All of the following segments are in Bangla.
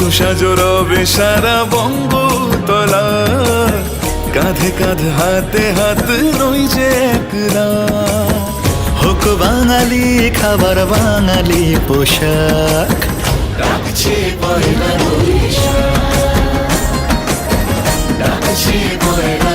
সাজো সাজো রবে সারা বঙ্গতলা। কাঁধে কাঁধ, হাতে হাত রই যে একলা হোক বাঙালি, খাবার বাঙালি পোশাক। ডাকছে পয়লা বৈশাখ। ডাকছে পয়লা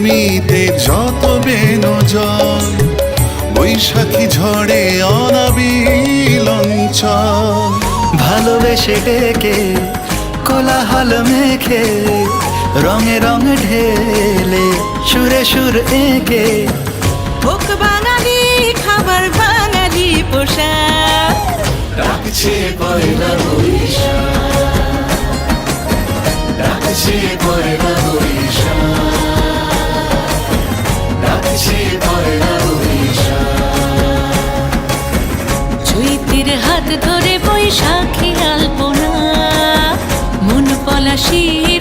জমিতে যত বেনো জল বৈশাখী ঝড়ে অনাবিল অঞ্চল। ভালোবেসে ডেকে কোলাহল মেখে রঙে রঙ ঢেলে সুরে সুর এঁকে। হোক বাঙালি খাবার বাঙালি পোশাক। ডাকছে পয়লা বৈশাখ। ডাকছে পয়লা বৈশাখ।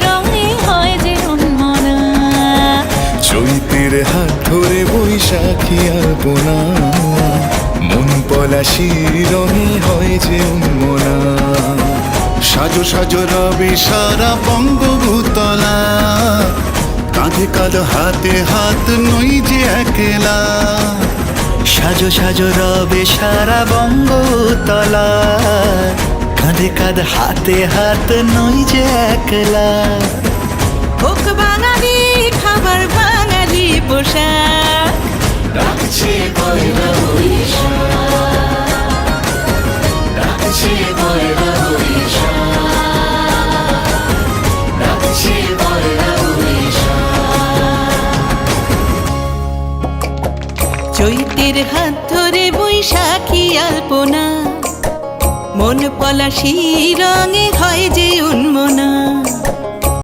রঙে হয় যে উন্মনা চৈতের হাত ধরে বৈশাখী আলপনা মন পলাশি রঙে হয় যে উন্মনা। সাজো সাজো রবে সারা বঙ্গভূতলা। কাঁধে কাঁধ, হাতে হাত, নই যে একলা। সাজো সাজো রবে সারা বঙ্গতলা। কাঁধে কাঁধ হাতে হাত নই যে একলা। হোক বাঙালি খাবার বাঙালি পোশাক। ডাকছে পয়লা বৈশাখ ডাকছে পয়লা বৈশাখ ডাকছে পয়লা চৈতের হাত ধরে বৈশাখী আলপনা। মন পলাশি রঙে হয় যে উন্মনা।